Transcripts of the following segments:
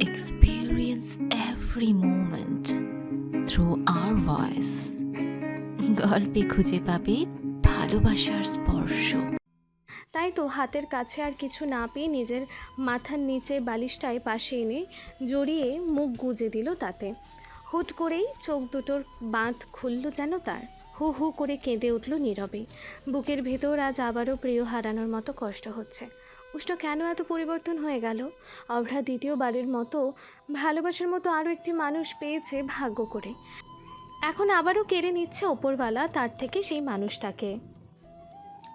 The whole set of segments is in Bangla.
experience every moment through our voice. গল্পে খুঁজে পাবে ভালোবাসার স্পর্শ। তাই তো হাতের কাছে আর কিছু না পেয়ে নিজের মাথার নিচে বালিশটায় পাশে এনে জড়িয়ে মুখ গুজে দিল তাতে। হুট করেই চোখ দুটোর বাঁধ খুলল যেন তার। হু হু করে কেঁদে উঠল নীরবে। বুকের ভেতর আজ আবারও প্রিয় হারানোর মতো কষ্ট হচ্ছে। উষ্ণ কেন এত পরিবর্তন হয়ে গেল? অভ্রা দ্বিতীয়বারের মতো, ভালোবাসার মতো আরও একটি মানুষ পেয়েছে ভাগ্য করে। এখন আবারও কেড়ে নিচ্ছে ওপরওয়ালা, তার থেকে সেই মানুষটাকে।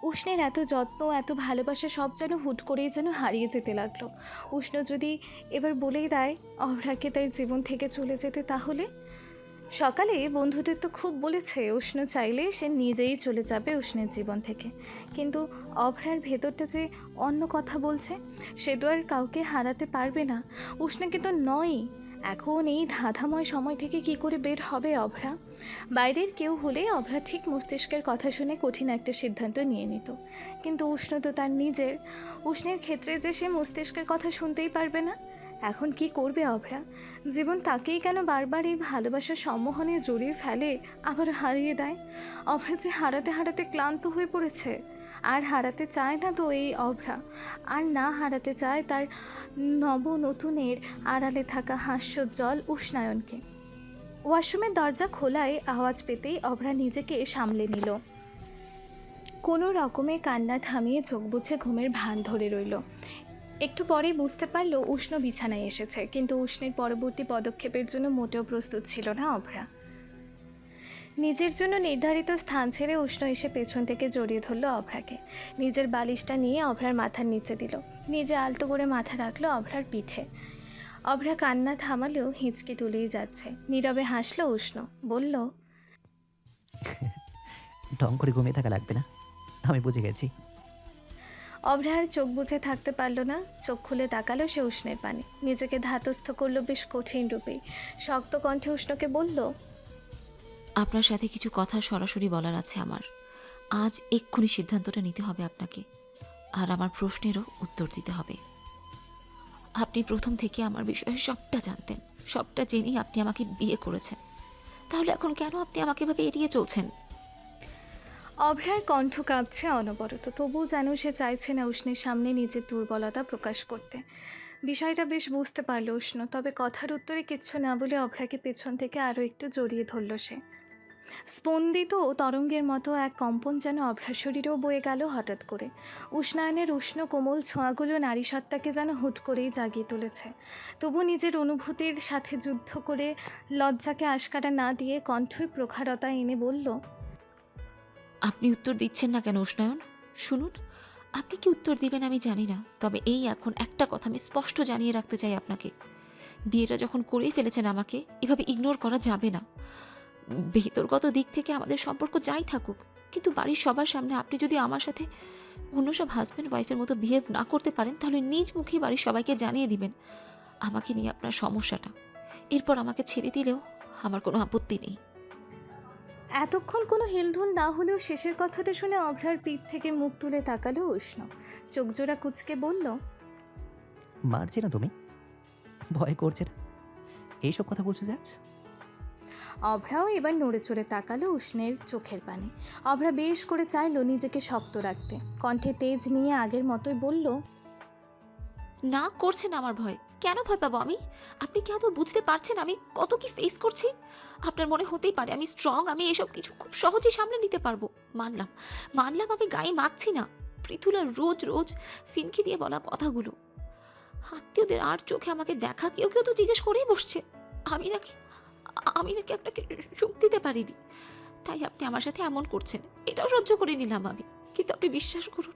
উষ্ণের এত যত্ন, এত ভালোবাসা সব যেন হুট করেই যেন হারিয়ে যেতে লাগল। উষ্ণ যদি এবার বলেই দেয়, অভ্রাকে তার জীবন থেকে চলে যেতে তাহলে? সকালে বন্ধুদের তো খুব বলেছে, উষ্ণ চাইলে সে নিজেই চলে যাবে উষ্ণের জীবন থেকে। কিন্তু অভ্রার ভেতরটা যে অন্য কথা বলছে, সে তো আর কাউকে হারাতে পারবে না। উষ্ণকে তো নয় এখন এই ধাঁধাময় সময় থেকে কি করে বের হবে অভ্রা? বাইরের কেউ হলে অভ্রা ঠিক মস্তিষ্কের কথা শুনে কঠিন একটা সিদ্ধান্ত নিয়ে নিত। কিন্তু উষ্ণ তো তার নিজের। উষ্ণের ক্ষেত্রে যে সে মস্তিষ্কের কথা শুনতেই পারবে না। এখন কি করবে অভ্রা? জীবন তাকেই কেন বারবার এই ভালোবাসার সম্মোহনে জড়িয়ে ফেলে, আবার হারিয়ে দেয়? অভ্রা যে হারাতে হারাতে ক্লান্ত হয়ে পড়েছে, আর হারাতে চায় না তো এই অভ্রা? আর না হারাতে চায় তার নব নতুনের আড়ালে থাকা হাস্যোজ্জ্বল উষ্ণায়নকে। ওয়াশরুমের দরজা খোলায় আওয়াজ পেতেই অভ্রা নিজেকে সামলে নিল। কোনো রকমে কান্না থামিয়ে চোখ বুঝে ঘুমের ভান ধরে রইল। একটু পরেই বুঝতে পারল উষ্ণ বিছানায় এসেছে, কিন্তু উষ্ণের পরবর্তী পদক্ষেপের জন্য মোটেও প্রস্তুত ছিল না অভ্রা। নিজের জন্য নির্ধারিত স্থান ছেড়ে উষ্ণ এসে পেছন থেকে জড়িয়ে ধরলো অভ্রাকে। নিজের বালিশটা নিয়ে অভ্রার মাথার নিচে দিল। নিজে আলতো করে মাথা রাখল অভ্রার পিঠে। অভ্রা কান্না থামালেও হিঁচকি তুলেই যাচ্ছে। নীরবে হাসলো উষ্ণ, বলল, ঢং করে ঘুমিয়ে থাকা লাগবে না। আমি বুঝে গেছি। অভ্রা আর চোখ বুঝে থাকতে পারল না, চোখ খুলে তাকালো সে উষ্ণের পানে। নিজেকে ধাতস্থ করল বেশ কঠিন রূপে। শক্ত কণ্ঠে উষ্ণকে বলল, আপনার সাথে কিছু কথা সরাসরি বলার আছে আমার। আজ এক্ষুনি সিদ্ধান্তটা নিতে হবে আপনাকে। আর আমার প্রশ্নেরও উত্তর দিতে হবে। আপনি প্রথম থেকে আমার বিষয়ে সবটা জানতেন। সবটা জেনেই আপনি আমাকে বিয়ে করেছেন। তাহলে এখন কেন আপনি আমাকে এভাবে এড়িয়ে চলছেন? অভ্রার কণ্ঠ কাঁপছে অনবরত, তবুও যেন সে চাইছে না উষ্ণের সামনে নিজের দুর্বলতা প্রকাশ করতে। বিষয়টা বেশ বুঝতে পারল উষ্ণ, তবে কথার উত্তরে কিচ্ছু না বলে অভ্রাকে পেছন থেকে আরও একটু জড়িয়ে ধরল সে। স্পন্দিত তরঙ্গের মতো এক কম্পন যেন অভ্রার শরীরেও বয়ে গেল হঠাৎ করে। উষ্ণায়নের উষ্ণ কোমল ছোঁয়াগুলো নারী সত্তাকে যেন হুট করেই জাগিয়ে তুলেছে। তবু নিজের অনুভূতির সাথে যুদ্ধ করে লজ্জাকে আশকাটা না দিয়ে কণ্ঠই প্রখারতা এনে বলল আপনি উত্তর দিচ্ছেন না কেন, উষ্ণায়ন? শুনুন, আপনি কি উত্তর দিবেন আমি জানি না, তবে এই এখন একটা কথা আমি স্পষ্ট জানিয়ে রাখতে চাই আপনাকে। বিয়েটা যখন করেই ফেলেছেন আমাকে, এভাবে ইগনোর করা যাবে না। ভেতরগত দিক থেকে আমাদের সম্পর্ক যাই থাকুক, কিন্তু বাড়ির সবার সামনে আপনি যদি আমার সাথে অন্য সব হাজব্যান্ড ওয়াইফের মতো বিহেভ না করতে পারেন, তাহলে নিজ মুখে বাড়ির সবাইকে জানিয়ে দিবেন, আমাকে নিয়ে আপনার সমস্যাটা। এরপর আমাকে ছেড়ে দিলেও আমার কোনো আপত্তি নেই। এতক্ষণ কোনো হিলধুল না হলেও শেষের কথাটা শুনে অভ্রার পিঠ থেকে মুখ তুলে তাকালো উষ্ণ। চোখজোড়া কুচকে বলল মারছে না তুমি? ভয় করছে না? এইসব কথা বলছো যাচ্ছ অভ্রাও এবার নড়ে চড়ে তাকালো উষ্ণের চোখের পানে। অভ্রা বেশ করে চাইলো নিজেকে শক্ত রাখতে। কণ্ঠে তেজ নিয়ে আগের মতোই বলল না করছে না আমার ভয়। কেন ভয় পাবো আমি? আপনি কি আদৌ বুঝতে পারছেন আমি কত কি ফেস করছি? আপনার মনে হতেই পারে আমি স্ট্রং আমি এসব কিছু খুব সহজেই সামলে নিতে পারব। মানলাম মানলাম আমি গায়ে মাখছি না। পৃথুলার রোজ রোজ ফিনকি দিয়ে বলা কথাগুলো। আত্মীয়দের আর চোখে আমাকে দেখা, কেউ কেউ তো জিজ্ঞেস করেই বসছে। আমি নাকি আমি নাকি আপনাকে সুখ দিতে পারিনি। তাই আপনি আমার সাথে এমন করছেন, এটাও সহ্য করে নিলাম আমি। কিন্তু আপনি বিশ্বাস করুন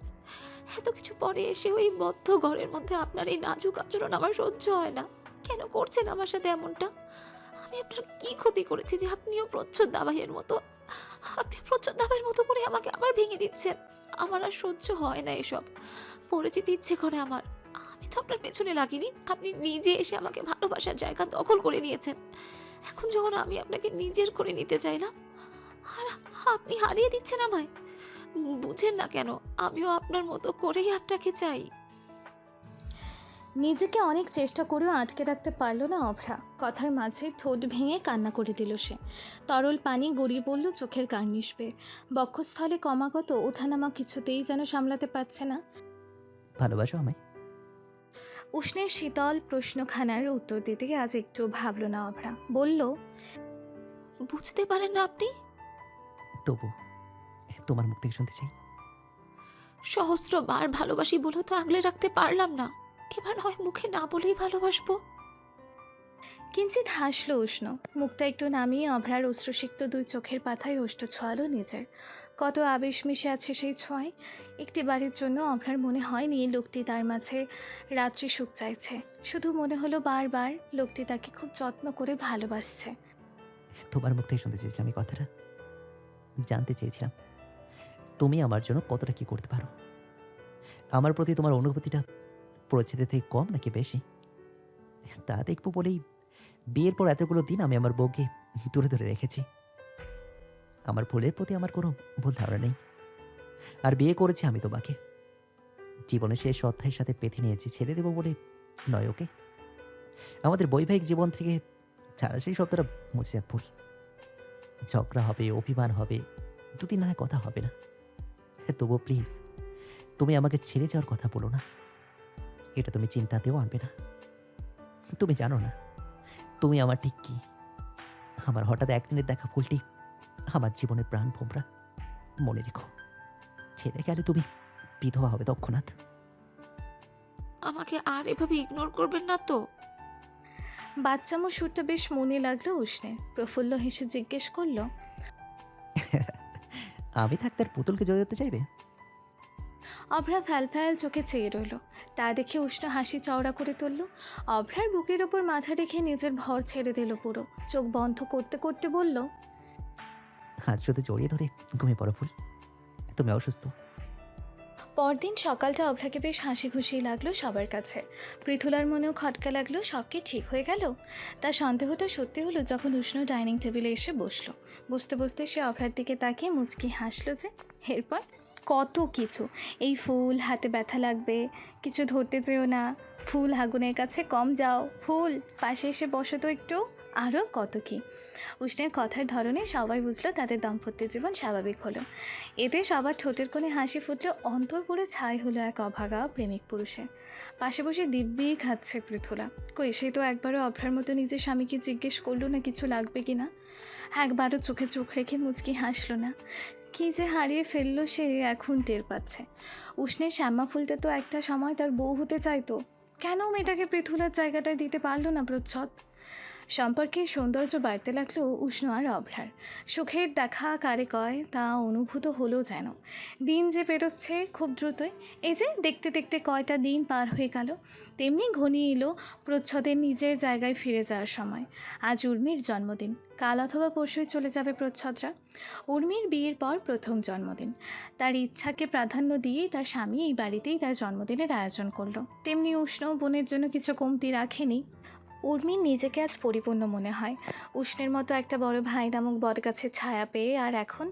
এত কিছু পরে এসে ওই বদ্ধ ঘরের মধ্যে আপনার এই নাজুক আচরণ আমার সহ্য হয় না। কেন করছেন আমার সাথে এমনটা? আমি আপনার কি ক্ষতি করেছি যে আপনিও প্রচ্ছদ দাবাইয়ের মতো? আপনি প্রচ্ছদ দাবাইয়ের মতো করে আমাকে আবার ভেঙে দিচ্ছেন। আমার আর সহ্য হয় না এসব। পড়ে যেতে ইচ্ছে করে আমার। আমি তো আপনার পেছনে লাগিনি। আপনি নিজে এসে আমাকে ভালোবাসার জায়গা দখল করে নিয়েছেন। এখন যখন আমি আপনাকে নিজের করে নিতে চাইলাম আর আপনি হারিয়ে দিচ্ছেন আমায় বুঝেন না কেন আমিও আপনার মতো করেই আপনাকে চাই। নিজেকে অনেক চেষ্টা করেও আটকে রাখতে পারল না অভ্রা। কথার মাঝে ঠোঁট ভেঙে কান্না করে দিল সে। তরল পানি গড়িয়ে পড়ল চোখের কার্নিশ বেয়ে বক্ষস্থলে ক্রমাগত ওঠানামা কিছুতেই যেন সামলাতে পারছে না। ভালোবাসো আমায়। উষ্ণের শীতল প্রশ্নখানার উত্তর দিতে আজ একটু ভাবল না অভ্রা। বলল বুঝতে পারেন না আপনি? তবু। তোমার মুখ থেকে শুনতে চাই। সহস্র বার ভালোবাসি বলে তো আগলে রাখতে পারলাম না। এবার হয় মুখে না বলেই ভালোবাসবো। কিঞ্চিত হাসল উষ্ণ। মুখটা একটু নামিয়ে অভ্রার অশ্রুসিক্ত দুই চোখের পাতায় ওষ্ঠ ছোঁয়ালো নিজের। কত আবেশ মিশে আছে সেই ছোঁয়ায়? একটি বাড়ির জন্য অভ্রার মনে হয়নি লোকটি তার মাঝে রাত্রি সুখ চাইছে। শুধু মনে হলো বারবার লোকটি তাকে খুব যত্ন করে ভালোবাসছে। তোমার মুখ থেকে শুনতে চেয়েছিলাম এই কথাটা। জানতে চেয়েছিলাম। তুমি আমার জন্য কতটা কি করতে পারো? আমার প্রতি তোমার অনুভূতিটা প্রচ্ছেদের থেকে কম নাকি বেশি? তা দেখব বলেই বিয়ের পর এতগুলো দিন আমি আমার বউকে দূরে দূরে রেখেছি। আমার ভুলের প্রতি আমার কোনো ভুল ধারণা নেই। আর বিয়ে করেছি আমি তোমাকে। জীবনে শেষ অধ্যায়ের সাথে পেথে নিয়েছি, ছেড়ে দেবো বলে নয় ওকে? আমাদের বৈবাহিক জীবন থেকে ছাড়া সেই শব্দটা মুছে যাক ভুল। ঝগড়া হবে, অভিমান হবে, দুদিন না কথা হবে না। তবু প্লিজ তুমি আমাকে ছেড়ে যাওয়ার কথা বলো না। এটা তুমি চিন্তাতেও আনবে না। তুমি জানো না তুমি আমার ঠিক কি? আমার হঠাৎ একদিনের দেখা ভুলটি আমার জীবনের প্রাণ ভোমরা। মনে রেখো ছেড়ে গেলে তুমি বিধবা হবে তৎক্ষণাৎ। আমাকে আর এভাবে ইগনোর করবেন না তো? বাচ্চামো সুরটা বেশ মনে লাগল উষ্ণে। প্রফুল্ল হেসে জিজ্ঞেস করল আমি থাকতে আর পুতুলকে দিতে চাইবে? অভ্রা ফ্যাল ফ্যাল চোখে চেয়ে রইল। তা দেখে উষ্ণ হাসি চওড়া করে তুলল। অভ্রার বুকের ওপর মাথা রেখে নিজের ভর ছেড়ে দিল পুরো। চোখ বন্ধ করতে করতে বলল আজ শুধু জড়িয়ে ধরে ঘুমিয়ে পড়ো ফুল। তুমি অসুস্থ। পরদিন সকালটা অভ্রাকে বেশ হাসি খুশি লাগল সবার কাছে। পৃথুলার মনেও খটকা লাগল, সব কি ঠিক হয়ে গেল? তার সন্দেহটা সত্যি হলো যখন উষ্ণ ডাইনিং টেবিলে এসে বসল। বসতে বসতে সে অভ্রার দিকে তাকিয়ে মুচকি হাসলো যে, এরপর? কত কিছু। এই ফুল, হাতে ব্যথা লাগবে, কিছু ধরতে চেও না। ফুল আগুনের কাছে কম যাও। ফুল, পাশে এসে বসো তো একটু। আরও কত কি? উষ্ণের কথার ধরনে সবাই বুঝলো তাদের দাম্পত্য জীবন স্বাভাবিক হলো। এতে সবার ঠোঁটের কোণে হাসি ফুটলো অন্তর পড়ে ছাই হলো এক অভাগা প্রেমিক পুরুষে। পাশে বসে দিব্যি খাচ্ছে পৃথুলা। কই, সে তো একবারও অভ্রার মতো নিজের স্বামীকে জিজ্ঞেস করল না কিছু লাগবে কি না? একবারও চোখে চোখ রেখে মুচকি হাসলো না। কি যে হারিয়ে ফেলল সে এখন টের পাচ্ছে। উষ্ণের শ্যামা ফুলটা তো একটা সময় তার বউ হতে চাইতো। কেন মেয়েটাকে পৃথুলার জায়গাটায় দিতে পারল না প্রচ্ছদ? সম্পর্কে সৌন্দর্য বাড়তে লাগল উষ্ণ আর অভ্রার। সুখের দেখা কারে কয় তা অনুভূত হলো যেন। দিন যে পেরোচ্ছে খুব দ্রুতই। এই যে দেখতে দেখতে কয়টা দিন পার হয়ে গেল। তেমনি ঘনিয়ে এলো প্রচ্ছদের নিজের জায়গায় ফিরে যাওয়ার সময়। আজ উর্মির জন্মদিন। কাল অথবা পরশুই চলে যাবে প্রচ্ছদরা। উর্মির বিয়ের পর প্রথম জন্মদিন। তার ইচ্ছাকে প্রাধান্য দিয়ে তার স্বামী এই বাড়িতেই তার জন্মদিনের আয়োজন করল। তেমনি উষ্ণ বোনের জন্য কিছু কমতি রাখেনি। উর্মির নিজেকে আজ পরিপূর্ণ মনে হয়। উষ্ণের মতো একটা বড় ভাই নামক বটগাছের ছায়া পেয়ে আর এখন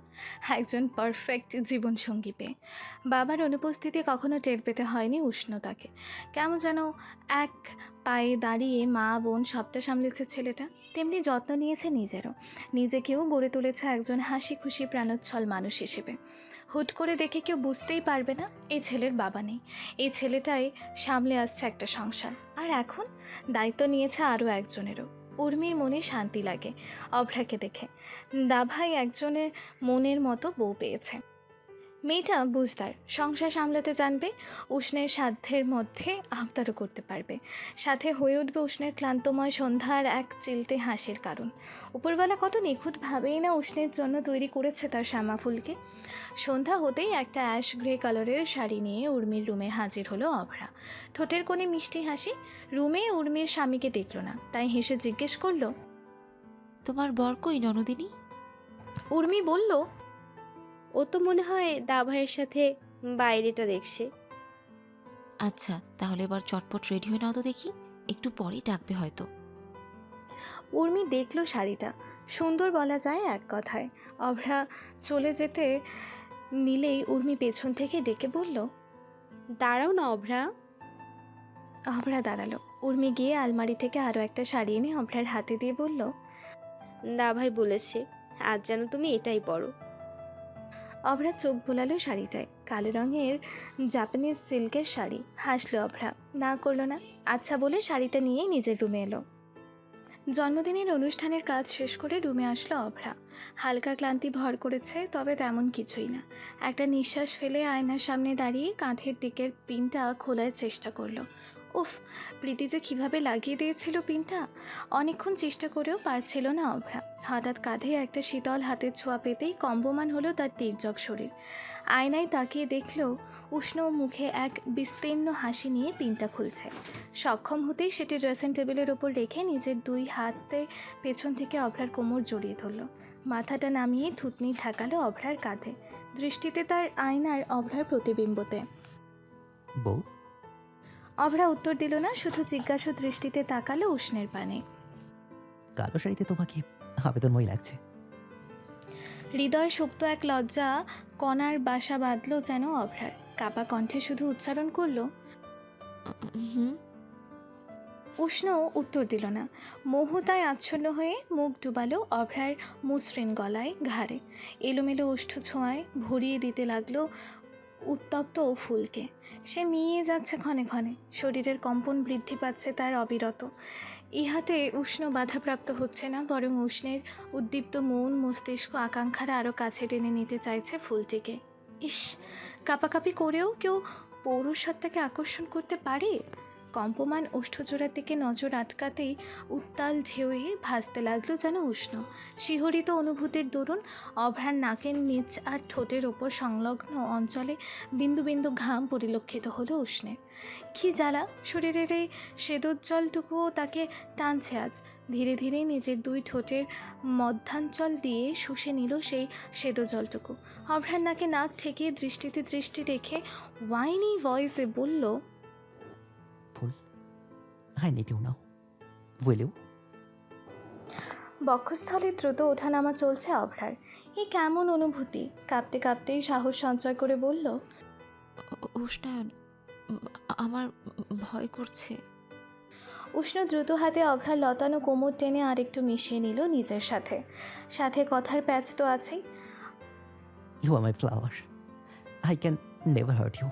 একজন পারফেক্ট জীবনসঙ্গী পেয়ে। বাবার অনুপস্থিতি কখনো টের পেতে হয়নি উষ্ণতাকে। কেমন যেন এক পায়ে দাঁড়িয়ে মা, বোন সবটা সামলেছে ছেলেটা, তেমনি যত্ন নিয়েছে নিজেরও। নিজেকেও গড়ে তুলেছে একজন হাসি খুশি প্রাণোচ্ছল মানুষ হিসেবে। হুট করে দেখে কেউ বুঝতেই পারবে না, এই ছেলের বাবা নেই। এই ছেলেটাই সামলে আসছে একটা সংসার। আর এখন? দায়িত্ব নিয়েছে আরও একজনেরও। উর্মির মনে শান্তি লাগে, অভ্রাকে দেখে। দাভাই একজনের মনের মতো বউ পেয়েছে। মেয়েটা বুঝদার সংসার সামলাতে জানবে উষ্ণের সাধ্যের মধ্যে আবদারও করতে পারবে। সাথে হয়ে উঠবে উষ্ণের ক্লান্তময় সন্ধ্যার এক চিলতে হাসির কারণ। উপরবেলা কত নিখুঁতভাবেই না উষ্ণের জন্য তৈরি করেছে তার শ্যামা ফুলকে। সন্ধ্যা হতেই একটা অ্যাশ গ্রে কালারের শাড়ি নিয়ে উর্মির রুমে হাজির হলো অভরা। ঠোঁটের কোণে মিষ্টি হাসি রুমে উর্মির স্বামীকে দেখল না তাই হেসে জিজ্ঞেস করল তোমার বর কই ননদিনী? উর্মি বলল ও তো মনে হয় দাভাইয়ের সাথে বাইরেটা দেখছে। আচ্ছা তাহলে এবার চটপট রেডি হয়ে নাও তো দেখি একটু পরেই ডাকবে হয়তো। উর্মি দেখল শাড়িটা। সুন্দর বলা যায় এক কথায়। অভ্রা চলে যেতে নিলেই উর্মি পেছন থেকে ডেকে বলল দাঁড়াও না অভ্রা। অভরা দাঁড়াল। উর্মি গিয়ে আলমারি থেকে আরও একটা শাড়ি এনে অভ্রার হাতে দিয়ে বলল দা ভাই বলেছে আজ যেন তুমি এটাই পরো। অভ্রা চোখ বোলালো শাড়িটায়। কালো রঙের জাপানিজ সিল্কের শাড়ি। হাসলো অভ্রা। না করল না। আচ্ছা বলে শাড়িটা নিয়েই নিজের রুমে এলো। জন্মদিনের অনুষ্ঠানের কাজ শেষ করে রুমে আসলো অভ্রা। হালকা ক্লান্তি ভর করেছে, তবে তেমন কিছুই না। একটা নিঃশ্বাস ফেলে আয়নার সামনে দাঁড়িয়ে কাঁধের দিকের পিনটা খোলার চেষ্টা করল। উফ, প্রীতি যে কীভাবে লাগিয়ে দিয়েছিল পিনটা। অনেকক্ষণ চেষ্টা করেও পারছিল না অভ্রা। হঠাৎ কাঁধে একটা শীতল হাতের ছোঁয়া পেতেই কম্বমান হলো তার তীর্যক শরীর। আয়নায় তাকিয়ে দেখল, উষ্ণ মুখে এক বিস্তীর্ণ হাসি নিয়ে পিনটা খুলছে। সক্ষম হতেই সেটি ড্রেসিং টেবিলের ওপর রেখে নিজের দুই হাতে পেছন থেকে অভ্রার কোমর জড়িয়ে ধরলো। মাথাটা নামিয়ে থুতনি ঠাকালো অভ্রার কাঁধে। দৃষ্টিতে তার আয়নার অভ্রার প্রতিবিম্বতে। বউ অভ্রা উত্তর দিল না শুধু জিজ্ঞাসু দৃষ্টিতে তাকালো উষ্ণের পানে। কালো শাড়িতে তোমাকে আবেদনময় লাগছে। হৃদয় সুপ্ত এক লজ্জা কণার বাসা বাঁধলো যেন অভ্রার। কাপা কণ্ঠে শুধু উচ্চারণ করল উষ্ণ উত্তর দিল না মোহতায় আচ্ছন্ন হয়ে মুখ ডুবালো অভ্রার মসৃণ গলায় ঘাড়ে। এলোমেলো ওষ্ঠ ছোঁয়ায় ভরিয়ে দিতে লাগল উত্তপ্ত ও ফুলকে। সে মিয়ে যাচ্ছে ক্ষণে ক্ষণে। শরীরের কম্পন বৃদ্ধি পাচ্ছে তার অবিরত। ইহাতে উষ্ণ বাধাপ্রাপ্ত হচ্ছে না, বরং উষ্ণের উদ্দীপ্ত মন, মস্তিষ্ক, আকাঙ্ক্ষার আরও কাছে টেনে নিতে চাইছে ফুলটিকে। ইস, কাপাকাপি করেও কেউ পৌরসত্তাকে আকর্ষণ করতে পারে? কম্পমান ওষ্ঠজোড়ার দিকে নজর আটকাতেই উত্তাল ঢেউয়ে ভাসতে লাগল যেন উষ্ণ। শিহরিত অনুভূতির দরুন অভ্রার নাকের নিচ আর ঠোঁটের ওপর সংলগ্ন অঞ্চলে বিন্দু বিন্দু ঘাম পরিলক্ষিত হলো উষ্ণে। কি জ্বালা? শরীরের এই শ্বেদোজ্জ্বলটুকুও তাকে টানছে আজ। ধীরে ধীরে নিজের দুই ঠোঁটের মধ্যাঞ্চল দিয়ে শুষে নিল সেই শ্বেদজলটুকু অভ্রার নাকে নাক ঠেকিয়ে দৃষ্টিতে দৃষ্টি রেখে ওয়াইনি ভয়েসে বলল আই নিড ইউ নাও উইল বক্ষস্থলে দ্রুত ওঠানামা চলছে অভ্রার। এ কেমন অনুভূতি? কাঁপতে কাঁপতেই সাহস সঞ্চয় করে বলল উষ্ণায়ন আমার ভয় করছে। উষ্ণ দ্রুত হাতে অভ্রার লতানো কোমর টেনে আরেকটু মিশিয়ে নিল নিজের সাথে। সাথে কথার প্যাচ তো আছেই। You are my flower I can never hurt you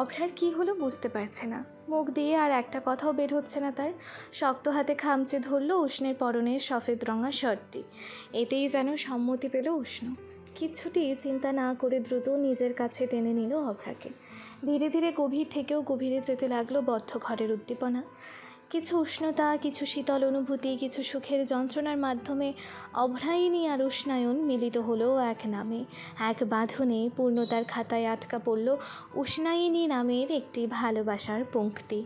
অভ্রার কি হলো বুঝতে পারছে না। মুখ দিয়ে আর একটা কথাও বের হচ্ছে না তার। শক্ত হাতে খামচে ধরলো উষ্ণের পরনের সফেদ রঙা শার্টটি। এতেই যেন সম্মতি পেল উষ্ণ। কিছুটি চিন্তা না করে দ্রুত নিজের কাছে টেনে নিল অভ্রাকে। ধীরে ধীরে গভীর থেকেও গভীরে যেতে লাগল বদ্ধ ঘরের উদ্দীপনা। কিছু উষ্ণতা, কিছু শীতল অনুভূতি, কিছু সুখের যন্ত্রণার মাধ্যমে অভ্রায়িনী আর উষ্ণায়ন মিলিত হলো এক নামে। এক বাঁধনে পূর্ণতার খাতায় আটকা পড়ল উষ্ণায়িনী নামের একটি ভালোবাসার পঙ্ক্তি।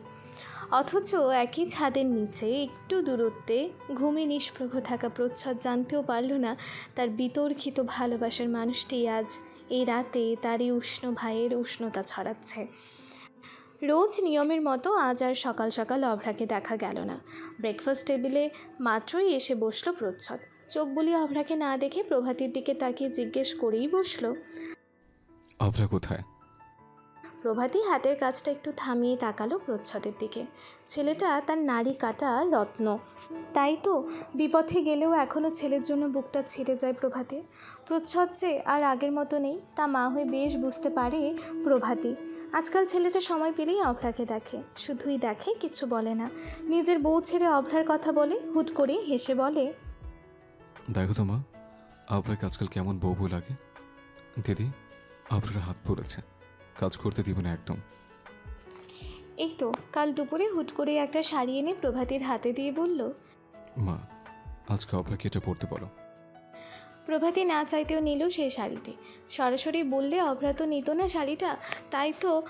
অথচ একই ছাদের নিচে একটু দূরত্বে ঘুমে নিষ্প্রভ থাকা প্রচ্ছদ জানতেও পারল না তার বিতর্কিত ভালোবাসার মানুষটি আজ এই রাতে তারই উষ্ণ ভাইয়ের উষ্ণতা ছড়াচ্ছে। রোজ নিয়মের মতো আজ আর সকাল সকাল অভ্রাকে দেখা গেল না। ব্রেকফাস্ট টেবিলে মাত্রই এসে বসল প্রচ্ছদ। চোখ বুলিয়ে অভ্রাকে না দেখে প্রভাতির দিকে তাকিয়ে জিজ্ঞেস করেই বসল। আবরা কোথায়? প্রভাতী হাতের কাজটা একটু থামিয়ে তাকালো প্রচ্ছদের দিকে। ছেলেটা তার নারী কাটা রত্ন। তাই তো বিপথে গেলেও এখনও ছেলের জন্য বুকটা ছিঁড়ে যায় প্রভাতে প্রচ্ছদ যে আর আগের মতো নেই তা মা হয়ে বেশ বুঝতে পারে প্রভাতী। আজকাল ছেলেটা সময় পেলেই অভ্রাকে দেখে শুধুই দেখে কিছু বলে না। নিজের বউ ছেড়ে অভ্রার কথা বলে হুট করে হেসে বলে দেখো তো মা আবরাকে আজকাল কেমন বউ বউ লাগে। দিদি আবরার হাত পড়েছে কাজ করতে দিব না একদম। এই তো কাল দুপুরে হুট করে একটা শাড়ি এনে প্রভাতীর হাতে দিয়ে বলল মা আজকে আবরাকে এটা পড়তে বলো। প্রভাতী না চাইতেও নিল সেই শাড়িটি। সরাসরি বললে, অভ্রাত নিত না শাড়িটা? তাই তো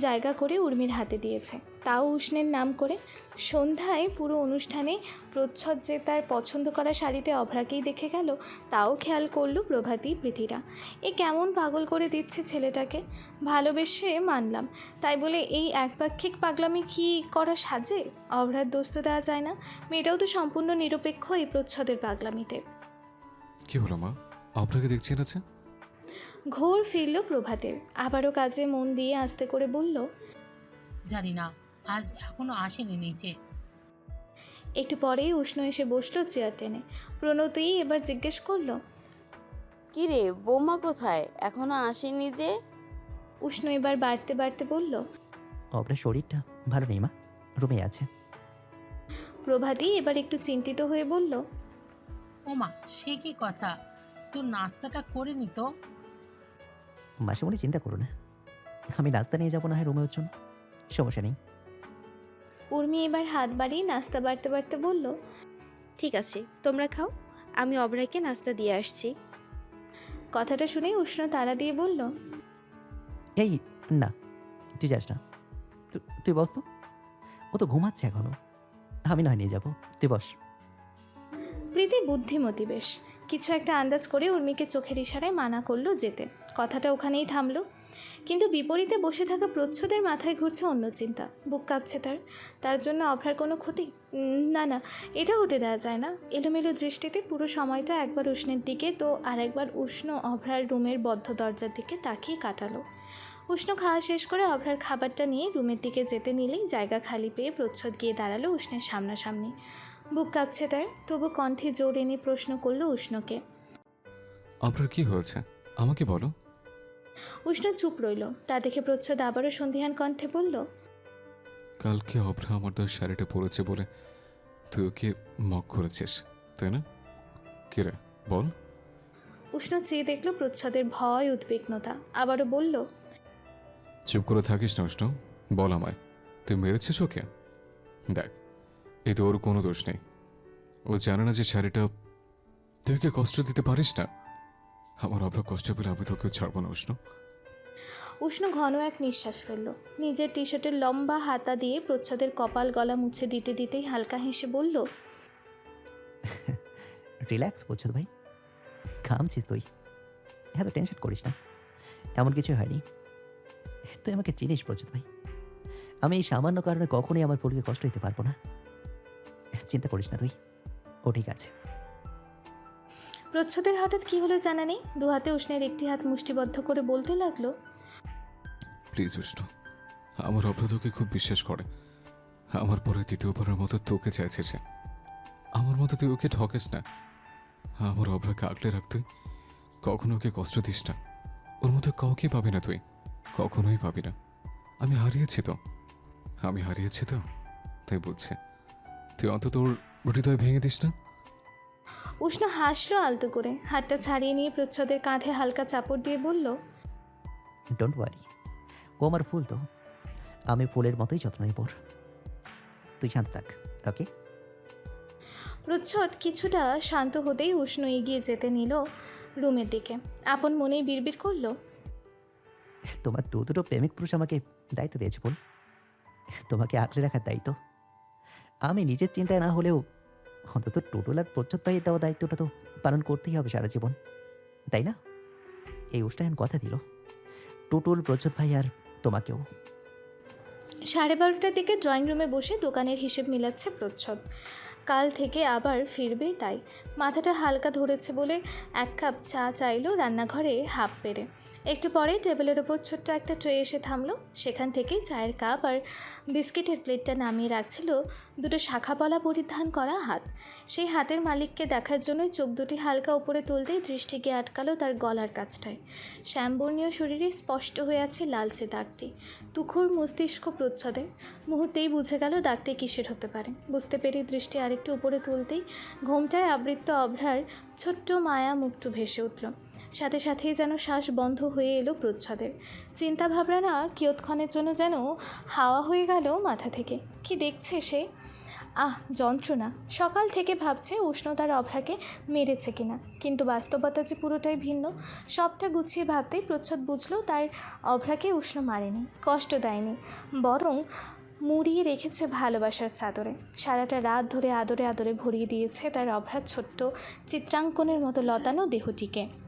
জায়গা করে উর্মির হাতে দিয়েছে। তাও উষ্ণের নাম করে। সন্ধ্যায় পুরো অনুষ্ঠানে প্রচ্ছদ যে তার পছন্দ করা শাড়িতে অভ্রাকেই দেখে গেল, তাও খেয়াল করল প্রভাতী প্রীতিরা। এ কেমন পাগল করে দিচ্ছে ছেলেটাকে? ভালোবেসে মানলাম। তাই বলে এই একপাক্ষিক পাগলামি কি করা সাজে? অভ্রার দোষ তো দেওয়া যায় না। মেয়েটাও তো সম্পূর্ণ নিরপেক্ষ এই প্রচ্ছদের পাগলামিতে। কি হলো মা? আবরাকে দেখছি আছে? ঘোর ফিরল প্রভাতের। আবারও কাজে মন দিয়ে আস্তে করে বলল জানি না আজ এখনও আসেনি নিচে। একটু পরেই উষ্ণ এসে বসল চেয়ার টেনে। প্রণতই এবার জিজ্ঞেস করল কি রে বৌমা কোথায়? এখনও আসেনি যে? উষ্ণ এবার বাড়তে বাড়তে বলল অপরার শরীরটা ভালো নেই মা রুমে আছে। প্রভাতী এবার একটু চিন্তিত হয়ে বলল ওমা সে কি কথা? তোর নাস্তাটা করে নিত মাসে মনে চিন্তা করো না। আমি নাস্তা নিয়ে যাব না হয় রুমে ওর জন্য সমস্যা নেই। উর্মি এবার হাত বাড়িয়ে নাস্তা বাড়তে বাড়তে বলল ঠিক আছে তোমরা খাও। আমি অবরাইকে নাস্তা দিয়ে আসছি। কথাটা শুনেই উষ্ণ তারা দিয়ে বলল এই না তুই যাস না। তু- তুই বস তো। ও তো ঘুমাচ্ছে এখনও। আমি নয় নিয়ে যাব। তুই বস। প্রীতি বুদ্ধিমতী বেশ। কিছু একটা আন্দাজ করে উর্মিকে চোখের ইশারায় মানা করল যেতে। কথাটা ওখানেই থামলো। কিন্তু বিপরীতে বসে থাকা প্রচ্ছদের মাথায় ঘুরছে অন্য চিন্তা। বুক কাঁপছে তার। তার জন্য অভ্রার কোনো ক্ষতি? না না, এটা হতে দেওয়া যায় না। এলোমেলো দৃষ্টিতে পুরো সময়টা একবার উষ্ণের দিকে তো আর একবার উষ্ণ অভ্রার রুমের বদ্ধ দরজার দিকে তাকিয়ে কাটালো। উষ্ণ খাওয়া শেষ করে অভ্রার খাবারটা নিয়ে রুমের দিকে যেতে নিলেই জায়গা খালি পেয়ে প্রচ্ছদ গিয়ে দাঁড়াল উষ্ণের সামনাসামনি। বুক কাঁপছে তার তবু কণ্ঠে জোর এনে প্রশ্ন করল উষ্ণকে। আপনার কি হয়েছে? আমাকে বলো। উষ্ণ চুপ রইল তা দেখে প্রচ্ছদ আবারও সন্ধিহান কণ্ঠে বলল কালকে অভ্রা আমার দশ শাড়িটা পরেছে বলে তুই ওকে মক করেছিস তাই না? কে রে? বল। উষ্ণ চেয়ে দেখল প্রচ্ছদের ভয় উদ্বিগ্নতা আবারও বলল চুপ করে থাকিস না উষ্ণ বল আমায়। তুই মেরেছিস ওকে? দেখ এতে ওর কোনো দোষ নেই। ও জানে না যে শাড়িটা তুই ওকে কষ্ট দিতে পারিস না। আমার অভ্রা কষ্ট পেলে আমি তোকে ছাড়বো না উষ্ণ। উষ্ণ ঘন এক নিঃশ্বাস ফেলল। নিজের টি শার্টের লম্বা হাতা দিয়ে প্রচ্ছদের কপাল গলা মুছে দিতে দিতেই হালকা হেসে বলল রিল্যাক্স বলছো ভাই। ঘামছিস তুই। এত টেনশন করিস না। এমন কিছু হয়নি। তুই আমাকে চিনিস প্রচুর ভাই। আমি এই সামান্য কারণে কখনোই আমার পরিকে কষ্ট দিতে পারব না। চিন্তা করিস না তুই। ও ঠিক আছে। প্রচ্ছদের হঠাৎ কি হলো জানা নেই দু হাতে উষ্ণের একটি হাত মুষ্টিবদ্ধ করে বলতে লাগল প্লিজ উষ্ণ আমার অভ্রা তোকে খুব বিশ্বাস করে। আমার পরে দ্বিতীয়বারের মতো তোকে চাইছে সে। আমার মতো তুই ওকে ঠকেস না। আমার অভ্রাকে আগলে রাখ তুই। কখনো ওকে কষ্ট দিস না। ওর মতো কাউকে পাবি না তুই। কখনোই পাবি না। আমি হারিয়েছি তো। আমি হারিয়েছি তো তাই বলছে তুই অন্তত ওর হৃদয় ভেঙে দিস না। উষ্ণ হাসলো আলতো করে। হাতটা ছাড়িয়ে নিয়ে প্রচ্ছদের কাঁধে হালকা চাপড় দিয়ে বলল ডোন্ট ওয়ারি ও আমার ফুল তো। আমি ফুলের মতোই যত্ন নেব ওর। তুই শান্ত থাক ওকে প্রচ্ছদ কিছুটা শান্ত হতেই উষ্ণ এগিয়ে যেতে নিল রুমের দিকে। আপন মনেই বিড়বিড় করল তোমার দু দুটো প্রেমিক পুরুষ আমাকে দায়িত্ব দিয়েছে বল তোমাকে আঁকড়ে রাখার দায়িত্ব। আমি নিজের চিন্তায় না হলেও অন্তত টোটল আর প্রচ্ছদ ভাইয়ের দেওয়া দায়িত্বটা তো পালন করতেই হবে সারা জীবন। তাই না? এই উষ্টায়ন কথা দিল। টুটুল, প্রচ্ছদ ভাই আর তোমাকেও। সাড়ে বারোটার দিকে ড্রয়িং রুমে বসে দোকানের হিসেব মিলাচ্ছে প্রচ্ছদ। কাল থেকে আবার ফিরবে তাই। মাথাটা হালকা ধরেছে বলে এক কাপ চা চাইলো রান্নাঘরে হাফ পেরে। একটু পরে টেবিলের ওপর ছোট্ট একটা ট্রে এসে থামলো। সেখান থেকেই চায়ের কাপ আর বিস্কিটের প্লেটটা নামিয়ে রাখছিল দুটো শাখাপলা পরিধান করা হাত। সেই হাতের মালিককে দেখার জন্যই চোখ দুটি হালকা উপরে তুলতেই দৃষ্টি গিয়ে আটকালো তার গলার কাছটায়। শ্যামবর্ণীয় শরীরে স্পষ্ট হয়ে আছে লালচে দাগটি, তুখোর মস্তিষ্ক প্রচ্ছদে। মুহূর্তেই বুঝে গেল দাগটি কিসের হতে পারে। বুঝতে পেরে দৃষ্টি আরেকটু উপরে তুলতেই ঘোমটায় আবৃত্ত অভ্রার ছোট্ট মায়া মুক্ত ভেসে উঠল। সাথে সাথেই যেন শ্বাস বন্ধ হয়ে এলো প্রচ্ছদের। চিন্তা ভাবনা কিয়ৎক্ষণের জন্য যেন হাওয়া হয়ে গেল মাথা থেকে। কি দেখছে সে? আহ, যন্ত্রণা। সকাল থেকে ভাবছে উষ্ণতার অভ্রাকে মেরেছে কিনা। কিন্তু বাস্তবতা যে পুরোটাই ভিন্ন। সবটা গুছিয়ে ভাবতেই প্রচ্ছদ বুঝলো তার অভ্রাকে উষ্ণ মারেনি, কষ্ট দেয়নি। বরং মুড়িয়ে রেখেছে ভালোবাসার চাদরে। সারাটা রাত ধরে আদরে আদরে ভরিয়ে দিয়েছে তার অভ্রার ছোট্ট চিত্রাঙ্কনের মতো লতানো দেহটিকে।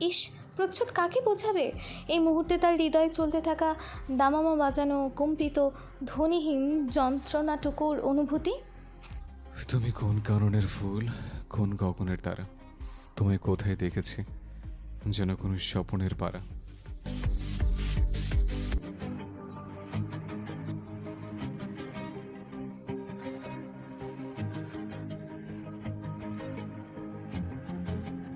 ইস, প্রচ্ছদ কাকে বোঝাবে? এই মুহূর্তে তার হৃদয়ে চলতে থাকা দামামা বাজানো কম্পিত ধ্বনিহীন যন্ত্রণাটুকুর অনুভূতি? তুমি কোন কারণের ফুল, কোন গগনের তারা? তোমায় কোথায় দেখেছি? যেন কোনো স্বপনের পাড়া